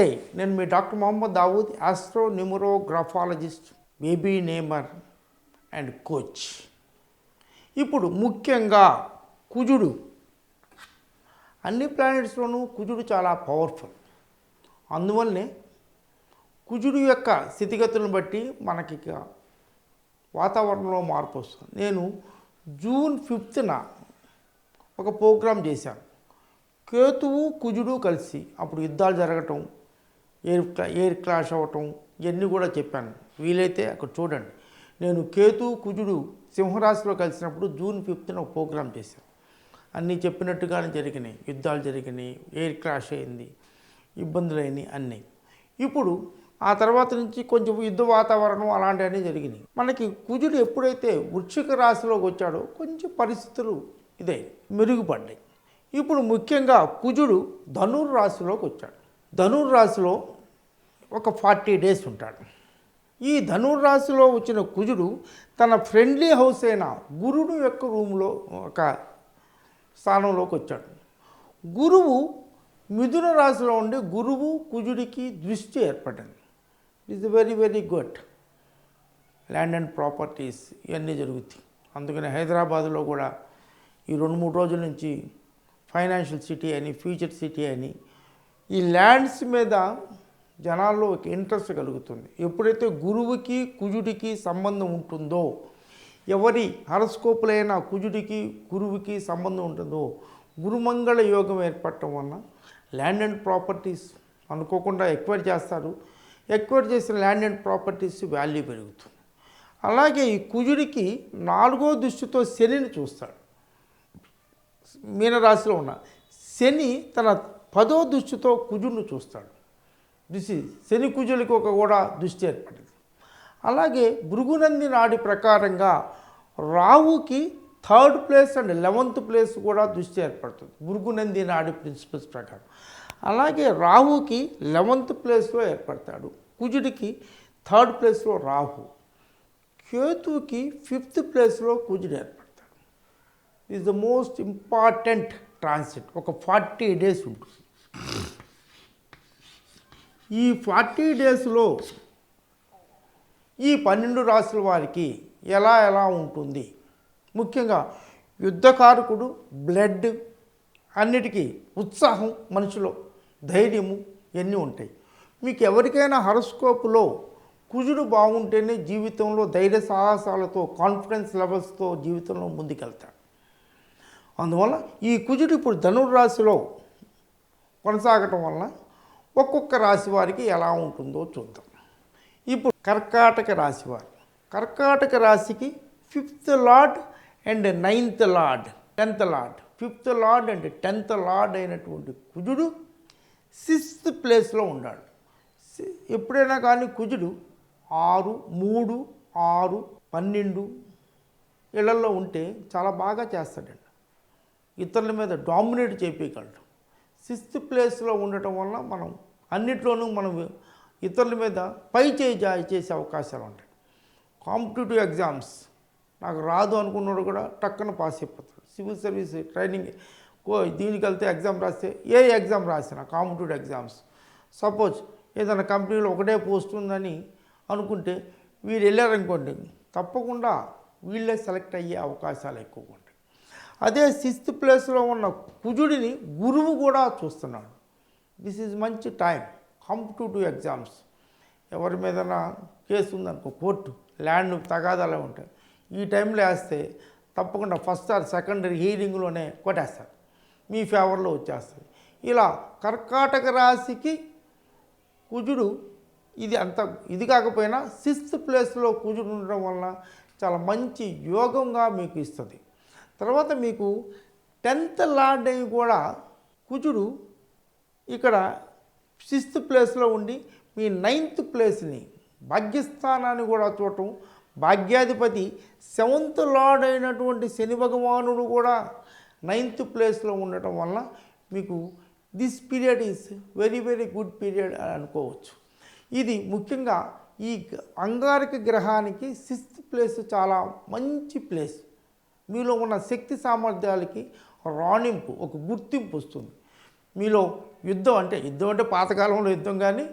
నేను మీ doctor Mohammed Dawood astro numerographologist baby namer and coach. ఇప్పుడు ముఖ్యంగా కుజుడు. అన్ని ప్లానెట్స్లోనూ కుజుడు చాలా పవర్ఫుల్ అందువల్లనే కుజుడు యొక్క స్థితిగతులను బట్టి మనకి వాతావరణంలో మార్పు వస్తుంది. నేను జూన్ ఫిఫ్త్న ఒక ప్రోగ్రాం చేశాను. కేతువు కుజుడు కలిసి అప్పుడు యుద్ధాలు జరగటం ఎయిర్ క్లా ఎయిర్ క్లాష్ అవ్వటం ఇవన్నీ కూడా చెప్పాను. వీలైతే అక్కడ చూడండి. నేను కేతు కుజుడు సింహరాశిలో కలిసినప్పుడు జూన్ ఫిఫ్త్న ఒక ప్రోగ్రాం చేశాను. అన్నీ చెప్పినట్టుగానే జరిగినాయి. యుద్ధాలు జరిగినాయి. ఎయిర్ క్రాష్ అయింది. ఇబ్బందులు అయినాయి అన్నీ. ఇప్పుడు ఆ తర్వాత నుంచి కొంచెం యుద్ధ వాతావరణం అలాంటివన్నీ జరిగినాయి. మనకి కుజుడు ఎప్పుడైతే వృక్షిక రాశిలోకి వచ్చాడో కొంచెం పరిస్థితులు ఇదే మెరుగుపడ్డాయి. ఇప్పుడు ముఖ్యంగా కుజుడు ధనుర్ రాశిలోకి వచ్చాడు. ధనుర్ రాశిలో ఒక ఫార్టీ డేస్ ఉంటాడు. ఈ ధనుర్ రాశిలో వచ్చిన కుజుడు తన ఫ్రెండ్లీ హౌస్ అయిన గురుడు యొక్క రూమ్లో ఒక స్థానంలోకి వచ్చాడు. గురువు మిథున రాశిలో ఉండి గురువు కుజుడికి దృష్టి ఏర్పడింది. It's very very good land and properties ఇవన్నీ జరుగుతాయి. అందుకని హైదరాబాద్లో కూడా ఈ రెండు మూడు రోజుల నుంచి ఫైనాన్షియల్ సిటీ అని ఫ్యూచర్ సిటీ అని ఈ ల్యాండ్స్ మీద జనాల్లో ఒక ఇంట్రెస్ట్ కలుగుతుంది. ఎప్పుడైతే గురువుకి కుజుడికి సంబంధం ఉంటుందో ఎవరి హరస్కోపులైన కుజుడికి గురువుకి సంబంధం ఉంటుందో గురుమంగళ యోగం ఏర్పడటం వలన ల్యాండ్ అండ్ ప్రాపర్టీస్ అనుకోకుండా ఎక్వైర్ చేస్తారు. ఎక్వైర్ చేసిన ల్యాండ్ అండ్ ప్రాపర్టీస్ వాల్యూ పెరుగుతుంది. అలాగే ఈ కుజుడికి నాలుగో దృష్టితో శనిని చూస్తాడు. మీనరాశిలో ఉన్న శని తన పదో దృష్టితో కుజుడిని చూస్తాడు. దిస్ శని కుజులకి ఒక కూడా దృష్టి ఏర్పడింది అలాగే భృగునంది నాడి ప్రకారంగా రావుకి third place and eleventh place కూడా దృష్టి ఏర్పడుతుంది. భృగునంది నాడి ప్రిన్సిపల్స్ ప్రకారం. అలాగే రాహుకి లెవెంత్ ప్లేస్లో ఏర్పడతాడు. కుజుడికి థర్డ్ ప్లేస్లో రాహు. కేతుకి ఫిఫ్త్ ప్లేస్లో కుజుడు ఏర్పడతాడు. Is the most important transit ఒక ఫార్టీ డేస్ ఉంటుంది. ఈ ఫార్టీ డేస్లో ఈ పన్నెండు రాసుల వారికి ఎలా ఎలా ఉంటుంది? ముఖ్యంగా యుద్ధకారకుడు బ్లడ్ అన్నిటికీ ఉత్సాహం మనిషిలో ధైర్యము ఇవన్నీ ఉంటాయి? మీకు ఎవరికైనా హరస్కోపులో కుజుడు బాగుంటేనే జీవితంలో ధైర్య సాహసాలతో కాన్ఫిడెన్స్ లెవెల్స్తో జీవితంలో ముందుకెళ్తాడు. అందువల్ల ఈ కుజుడు ఇప్పుడు ధనుర్రాశిలో కొనసాగటం వలన ఒక్కొక్క రాశి వారికి ఎలా ఉంటుందో చూద్దాం. ఇప్పుడు కర్కాటక రాశి వారు. కర్కాటక రాశికి fifth lord and ninth lord tenth lord. Fifth lord and tenth lord అయినటువంటి కుజుడు సిక్స్త్ ప్లేస్లో ఉన్నాడు. సి- ఎప్పుడైనా కానీ కుజుడు ఆరు మూడు ఆరు పన్నెండు ఇళ్ళలో ఉంటే చాలా బాగా చేస్తాడండి ఇతరుల మీద డామినేట్ చేపించగలడు సిక్స్త్ ప్లేస్లో ఉండటం వల్ల మనం అన్నిట్లోనూ మనం ఇతరుల మీద పై చేయి జాయి చేసే అవకాశాలు ఉంటాయి. Competitive exams. నాకు రాదు అనుకున్నాడు కూడా టక్కన పాస్ అయిపోతాడు. సివిల్ సర్వీస్ ట్రైనింగ్ కో దీనికి వెళ్తే ఎగ్జామ్ రాస్తే ఏ ఎగ్జామ్ రాసినా కాంపిటేటివ్ ఎగ్జామ్స్. సపోజ్ ఏదైనా కంపెనీలో ఒకటే పోస్ట్ ఉందని అనుకుంటే వీరు వెళ్ళారనుకోండి తప్పకుండా వీళ్ళే సెలెక్ట్ అయ్యే అవకాశాలు ఎక్కువగా ఉంటాయి. అదే సిక్స్త్ ప్లేస్లో ఉన్న కుజుడిని గురువు కూడా చూస్తున్నాడు. దిస్ ఈజ్ మంచి టైం కాంపిటేటివ్ ఎగ్జామ్స్ ఎవరి మీదైనా కేసు ఉందనుకో కోర్టు ల్యాండ్ తగాదాలే ఉంటాయి ఈ టైంలో వేస్తే తప్పకుండా ఫస్ట్ ఆర్ సెకండరీ హీరింగ్లోనే కొట్టేస్తారు. మీ ఫేవర్లో వచ్చేస్తుంది. ఇలా కర్కాటక రాశికి కుజుడు ఇది అంత ఇది కాకపోయినా సిక్స్త్ ప్లేస్లో కుజుడు ఉండడం వలన చాలా మంచి యోగంగా మీకు ఇస్తుంది. తర్వాత మీకు టెన్త్ లార్డ్ అయి కూడా కుజుడు ఇక్కడ సిక్స్త్ ప్లేస్లో ఉండి మీ నైన్త్ ప్లేస్ని భాగ్యస్థానాన్ని కూడా చూడటం భాగ్యాధిపతి సెవెంత్ లార్డ్ అయినటువంటి శని భగవానుడు కూడా నైన్త్ ప్లేస్లో ఉండటం వల్ల మీకు this period is very very good period అని అనుకోవచ్చు. ఇది ముఖ్యంగా ఈ అంగారిక అంగారక గ్రహానికి సిక్స్త్ ప్లేస్ చాలా మంచి ప్లేస్. మీలో ఉన్న శక్తి సామర్థ్యాలకి రాణింపు ఒక గుర్తింపు వస్తుంది. మీలో యుద్ధం అంటే యుద్ధం అంటే పాతకాలంలో యుద్ధం కానీ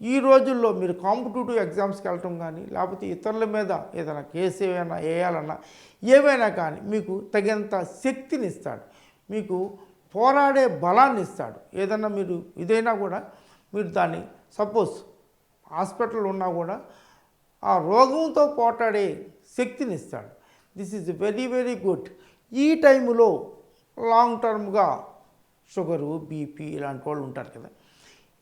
ఈ రోజుల్లో మీరు కాంపిటేటివ్ ఎగ్జామ్స్కి వెళ్ళటం కానీ లేకపోతే ఇతరుల మీద ఏదైనా కేసు ఏమైనా వేయాలన్నా ఏవైనా కానీ మీకు తగినంత శక్తిని ఇస్తాడు. మీకు పోరాడే బలాన్ని ఇస్తాడు. ఏదన్నా మీరు ఇదైనా కూడా మీరు దాన్ని సపోజ్ హాస్పిటల్ ఉన్నా కూడా ఆ రోగంతో పోటాడే శక్తిని ఇస్తాడు. This is very very good. ఈ టైంలో లాంగ్ టర్మ్గా షుగరు బీపీ ఇలాంటి వాళ్ళు ఉంటారు కదా.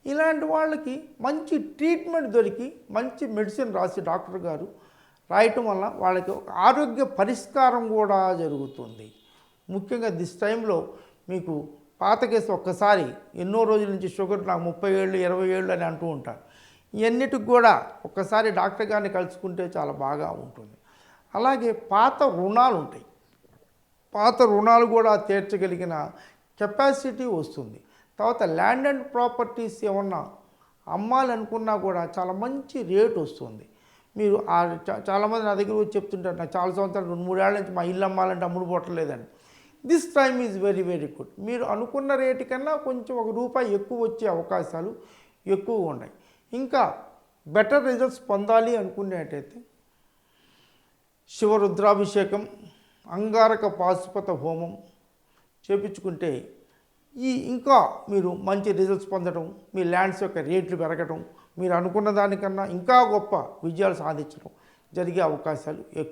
ఇలాంటి వాళ్ళకి మంచి ట్రీట్మెంట్ దొరికి మంచి మెడిసిన్ రాసి డాక్టర్ గారు రాయటం వల్ల వాళ్ళకి ఒక ఆరోగ్య పరిష్కారం కూడా జరుగుతుంది. ముఖ్యంగా దిస్ టైంలో మీకు పాత కేసు ఒక్కసారి ఎన్నో రోజుల నుంచి షుగర్ నాకు ముప్పై ఏళ్ళు ఇరవై ఏళ్ళు అని అంటూ ఉంటారు. ఇవన్నిటికి కూడా ఒక్కసారి డాక్టర్ గారిని కలుసుకుంటే చాలా బాగా ఉంటుంది. అలాగే పాత రుణాలు ఉంటాయి. పాత రుణాలు కూడా తీర్చగలిగిన కెపాసిటీ వస్తుంది. తర్వాత ల్యాండ్ అండ్ ప్రాపర్టీస్ ఏమన్నా అమ్మాలనుకున్నా కూడా చాలా మంచి రేట్ వస్తుంది. మీరు ఆ చాలామంది నా దగ్గర వచ్చి చెప్తుంటారు నాకు చాలా సంవత్సరాలు రెండు మూడేళ్ళ నుంచి మా ఇల్లు అమ్మాలంటే అమ్ముడు పోవట్లేదని. This time is very very good మీరు అనుకున్న రేటు కన్నా కొంచెం ఒక రూపాయి ఎక్కువ వచ్చే అవకాశాలు ఎక్కువ ఉన్నాయి. ఇంకా బెటర్ రిజల్ట్స్ పొందాలి అనుకునేటైతే శివరుద్రాభిషేకం అంగారక పాశుపత హోమం చేపించుకుంటే ఈ ఇంకా మీరు మంచి రిజల్ట్స్ పొందడం మీ ల్యాండ్స్ యొక్క రేట్లు పెరగడం మీరు అనుకున్న దానికన్నా ఇంకా గొప్ప విజయాలు సాధించడం జరిగే అవకాశాలు ఎక్కువ.